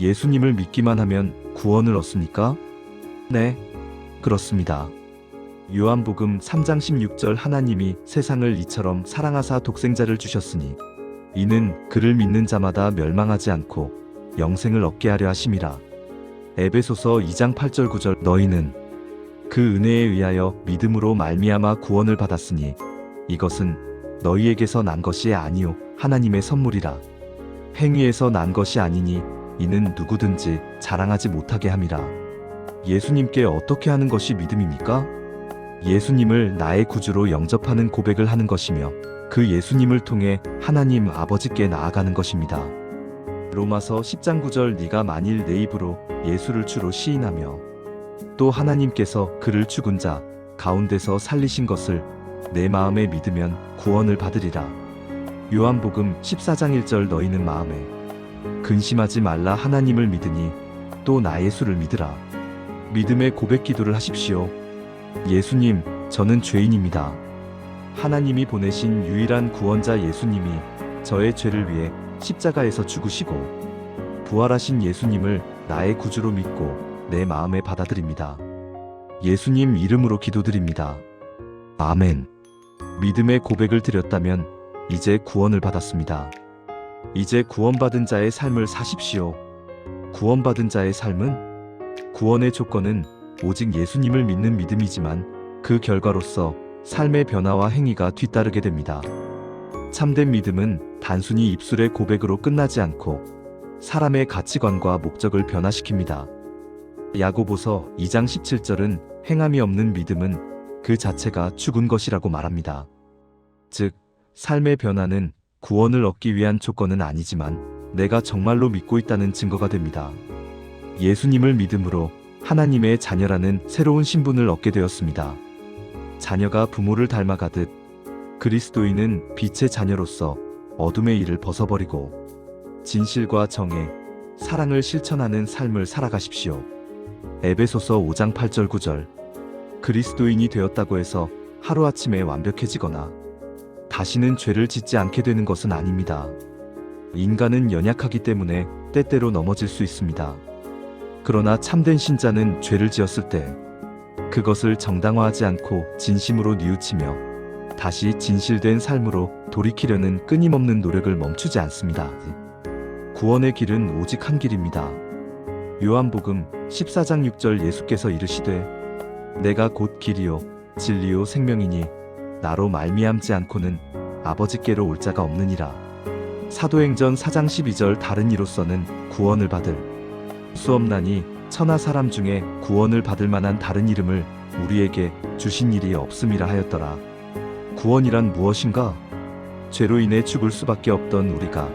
예수님을 믿기만 하면 구원을 얻습니까? 네, 그렇습니다. 요한복음 3장 16절 하나님이 세상을 이처럼 사랑하사 독생자를 주셨으니 이는 그를 믿는 자마다 멸망하지 않고 영생을 얻게 하려 하심이라. 에베소서 2장 8절 9절 너희는 그 은혜에 의하여 믿음으로 말미암아 구원을 받았으니 이것은 너희에게서 난 것이 아니요 하나님의 선물이라. 행위에서 난 것이 아니니 이는 누구든지 자랑하지 못하게 함이라. 예수님께 어떻게 하는 것이 믿음입니까? 예수님을 나의 구주로 영접하는 고백을 하는 것이며 그 예수님을 통해 하나님 아버지께 나아가는 것입니다. 로마서 10장 9절 네가 만일 내 입으로 예수를 주로 시인하며 또 하나님께서 그를 죽은 자 가운데서 살리신 것을 내 마음에 믿으면 구원을 받으리라. 요한복음 14장 1절 너희는 마음에 근심하지 말라 하나님을 믿으니 또 나 예수를 믿으라. 믿음의 고백 기도를 하십시오. 예수님, 저는 죄인입니다. 하나님이 보내신 유일한 구원자 예수님이 저의 죄를 위해 십자가에서 죽으시고 부활하신 예수님을 나의 구주로 믿고 내 마음에 받아들입니다. 예수님 이름으로 기도드립니다. 아멘. 믿음의 고백을 드렸다면 이제 구원을 받았습니다. 이제 구원받은 자의 삶을 사십시오. 구원받은 자의 삶은 구원의 조건은 오직 예수님을 믿는 믿음이지만 그 결과로서 삶의 변화와 행위가 뒤따르게 됩니다. 참된 믿음은 단순히 입술의 고백으로 끝나지 않고 사람의 가치관과 목적을 변화시킵니다. 야고보서 2장 17절은 행함이 없는 믿음은 그 자체가 죽은 것이라고 말합니다. 즉, 삶의 변화는 구원을 얻기 위한 조건은 아니지만 내가 정말로 믿고 있다는 증거가 됩니다. 예수님을 믿음으로 하나님의 자녀라는 새로운 신분을 얻게 되었습니다. 자녀가 부모를 닮아가듯 그리스도인은 빛의 자녀로서 어둠의 일을 벗어버리고 진실과 정의, 사랑을 실천하는 삶을 살아가십시오. 에베소서 5장 8절 9절 그리스도인이 되었다고 해서 하루아침에 완벽해지거나 다시는 죄를 짓지 않게 되는 것은 아닙니다. 인간은 연약하기 때문에 때때로 넘어질 수 있습니다. 그러나 참된 신자는 죄를 지었을 때 그것을 정당화하지 않고 진심으로 뉘우치며 다시 진실된 삶으로 돌이키려는 끊임없는 노력을 멈추지 않습니다. 구원의 길은 오직 한 길입니다. 요한복음 14장 6절 예수께서 이르시되 내가 곧 길이요 진리요 생명이니 나로 말미암지 않고는 아버지께로 올 자가 없느니라. 사도행전 4장 12절 다른 이로서는 구원을 받을 수 없나니 천하 사람 중에 구원을 받을 만한 다른 이름을 우리에게 주신 일이 없음이라 하였더라. 구원이란 무엇인가? 죄로 인해 죽을 수밖에 없던 우리가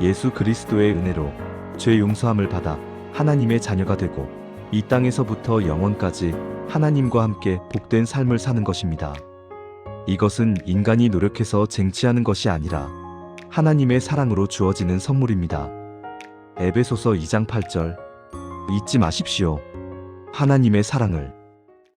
예수 그리스도의 은혜로 죄 용서함을 받아 하나님의 자녀가 되고 이 땅에서부터 영원까지 하나님과 함께 복된 삶을 사는 것입니다. 이것은 인간이 노력해서 쟁취하는 것이 아니라 하나님의 사랑으로 주어지는 선물입니다. 에베소서 2장 8절 잊지 마십시오. 하나님의 사랑을